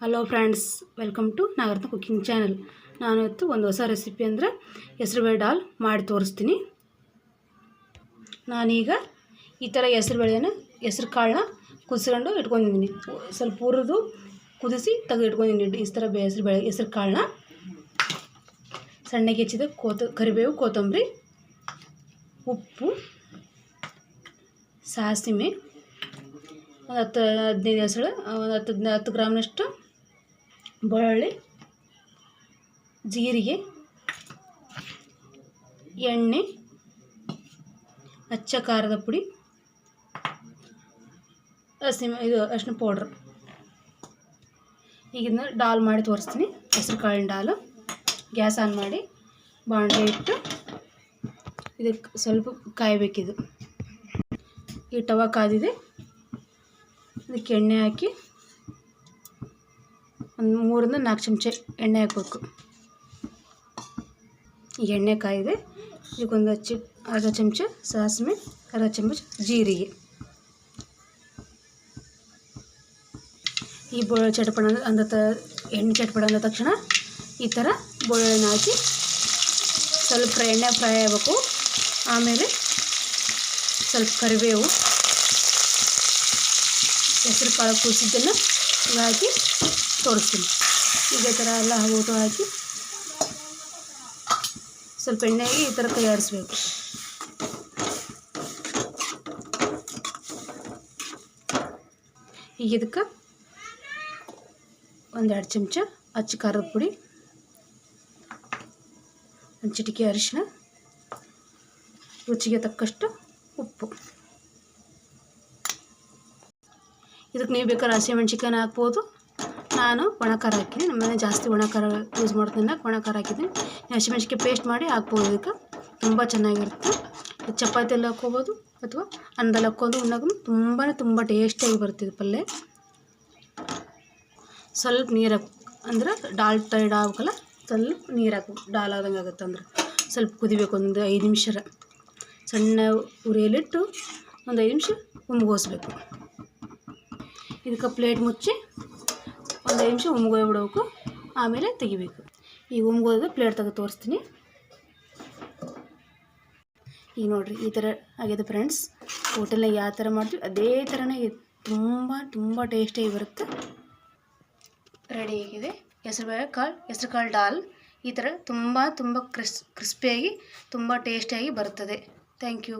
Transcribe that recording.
Hello friends welcome to Nagaratna cooking channel ನಾನು ಇವತ್ತು ಒಂದು ಹೊಸ ರೆಸಿಪಿ ಅಂದರೆ ಹೆಸರುಬೇಳೆ ಡಾಲ್ ಮಾಡಿ ತೋರಿಸ್ತೀನಿ. ನಾನೀಗ ಈ ಥರ ಹೆಸರುಬೇಳೆನ ಹೆಸ್ರು ಕಾಳನ್ನ ಕುದಿಸ್ಕೊಂಡು ಇಟ್ಕೊಂಡಿದ್ದೀನಿ. ಸ್ವಲ್ಪ ಹುರಿದು ಕುದಿಸಿ ತೆಗೆದು ಇಟ್ಕೊಂಡಿದ್ದೀನಿ. ಈ ಥರ ಹೆಸರು ಹೆಸರುಬೇಳೆ ಹೆಸ್ರು ಕಾಳನ್ನ. ಸಣ್ಣಗೆ ಹೆಚ್ಚಿದ ಕೋತ ಕರಿಬೇವು, ಕೊತ್ತಂಬರಿ, ಉಪ್ಪು ಸಾಸಿಮೆ ಒಂದು ಹತ್ತು ಹದಿನೈದು ಹೆಸಳು ಒಂದು ಹತ್ತು ಹತ್ತು ಗ್ರಾಮ್ನಷ್ಟು ಬೆಳ್ಳುಳ್ಳಿ ಜೀರಿಗೆ, ಎಣ್ಣೆ, ಅಚ್ಚ ಖಾರದ ಪುಡಿ ಹಸಿ ಇದು ಅರಿಶಿನ ಪೌಡ್ರ್. ಈಗ ಇದನ್ನ ಡಾಲ್ ಮಾಡಿ ತೋರಿಸ್ತೀನಿ. ಹೆಸ್ರು ಕಾಳಿನ ಡಾಲು. ಗ್ಯಾಸ್ ಆನ್ ಮಾಡಿ ಬಾಣಲೆ ಇಟ್ಟು ಇದಕ್ಕೆ ಸ್ವಲ್ಪ ಕಾಯಬೇಕಿದು. ಈ ಟವ ಕಾದಿದೆ. ಇದಕ್ಕೆ ಎಣ್ಣೆ ಹಾಕಿ ಒಂದು ಮೂರಿಂದ ನಾಲ್ಕು ಚಮಚ ಎಣ್ಣೆ ಹಾಕಬೇಕು. ಈಗ ಎಣ್ಣೆ ಕಾಯಿದೆ. ಇದಕ್ಕೊಂದು ಹಚ್ಚಿ ಅರ್ಧ ಚಮಚ ಸಾಸಿವೆ, ಅರ್ಧ ಚಮಚ ಜೀರಿಗೆ. ಈ ಬೊಳ್ಳೆ ಚಟಪಣ ಅಂದ ತ, ಎಣ್ಣೆ ಚಟಪಣ ಅಂದ ತಕ್ಷಣ ಈ ಥರ ಬೆಳ್ಳುಳ್ಳಿನ ಹಾಕಿ ಸ್ವಲ್ಪ ಎಣ್ಣೆ ಫ್ರೈ ಆಗಬೇಕು. ಆಮೇಲೆ ಸ್ವಲ್ಪ ಕರಿಬೇವು ಹೆಸರು ಕಾಳು ಕೂಸಿದ್ದನ್ನು ಹಾಕಿ ತೋರಿಸ್ತೀನಿ. ಇದೇ ಥರ ಎಲ್ಲ ಊಟ ಹಾಕಿ ಸ್ವಲ್ಪ ಎಣ್ಣೆಗೆ ಈ ಥರ ತಯಾರಿಸ್ಬೇಕು. ಈಗ ಇದಕ್ಕೆ ಒಂದೆರಡು ಚಮಚ ಅಚ್ಚ ಖಾರದ ಪುಡಿ, ಒಂದು ಚಿಟಿಕೆ ಅರಿಶಿನ ರುಚಿಗೆ ತಕ್ಕಷ್ಟು ಉಪ್ಪು. ಇದಕ್ಕೆ ನೀವು ಬೇಕಾದ್ರೆ ಹಸಿಮೆಣ್ಸಿಕಾಯಿ ಹಾಕ್ಬೋದು. ನಾನು ಒಣಕಾರ ಹಾಕಿದ್ದೀನಿ. ನಮ್ಮ ಮನೆ ಜಾಸ್ತಿ ಒಣಕಾರ ಯೂಸ್ ಮಾಡ್ತೀನಿ ಒಣಕಾರ ಹಾಕಿದ್ದೀನಿ. ಹಸಿಮೆಣ್ಸಿಕಾಯಿ ಪೇಸ್ಟ್ ಮಾಡಿ ಹಾಕ್ಬೋದು ಇದಕ್ಕೆ. ತುಂಬ ಚೆನ್ನಾಗಿರುತ್ತೆ. ಚಪಾತಿಯಲ್ಲಿ ಹಾಕ್ಕೋಬೋದು ಅಥವಾ ಅನ್ನದಲ್ಲಿ ಹಾಕ್ಕೊಂಡು ಉಣ್ಣಾಗೂ ತುಂಬಾ ತುಂಬ ಟೇಸ್ಟಿಯಾಗಿ ಬರ್ತಿದೆ ಪಲ್ಯ. ಸ್ವಲ್ಪ ನೀರು ಹಾಕ್ ಅಂದ್ರೆ ಡಾಲ್ ಟೈಡ್ ಆಗ್ಬೇಕಲ್ಲ, ಸ್ವಲ್ಪ ನೀರು ಹಾಕು ಡಾಲ್ ಆದಂಗೆ ಆಗುತ್ತೆ ಅಂದ್ರೆ. ಸ್ವಲ್ಪ ಕುದಿಬೇಕು ಒಂದು ಐದು ನಿಮಿಷ ಸಣ್ಣ ಉರಿಯಲ್ಲಿಟ್ಟು ಒಂದು ಐದು ನಿಮಿಷ ಉಮ್ಗೋಸ್ಬೇಕು ಇದಕ್ಕೆ ಪ್ಲೇಟ್ ಮುಚ್ಚಿ ಒಂದು ಐದು ನಿಮಿಷ ಬಿಡಬೇಕು. ಆಮೇಲೆ ತೆಗಿಬೇಕು. ಈಗ ಉಮ್ಗೋದು ಪ್ಲೇಟ್ ತೆಗೆದು ತೋರಿಸ್ತೀನಿ. ಈಗ ನೋಡಿರಿ, ಈ ಥರ ಆಗಿದೆ ಫ್ರೆಂಡ್ಸ್ ಹೋಟೆಲ್ನಾಗ ಯಾವ ಥರ ಮಾಡ್ತೀವಿ, ಅದೇ ಥರನೇ ತುಂಬ ತುಂಬ ಟೇಸ್ಟಿಯಾಗಿ ಬರುತ್ತೆ. ರೆಡಿ ಆಗಿದೆ. ಹೆಸರುಬೇಳೆ ಕಾಳು, ಹೆಸರು ಕಾಳು ಡಾಲ್. ಈ ಥರ ತುಂಬ ತುಂಬ ಕ್ರಿಸ್ ಕ್ರಿಸ್ಪಿಯಾಗಿ ತುಂಬ ಟೇಸ್ಟಿಯಾಗಿ ಬರುತ್ತದೆ ಥ್ಯಾಂಕ್ ಯು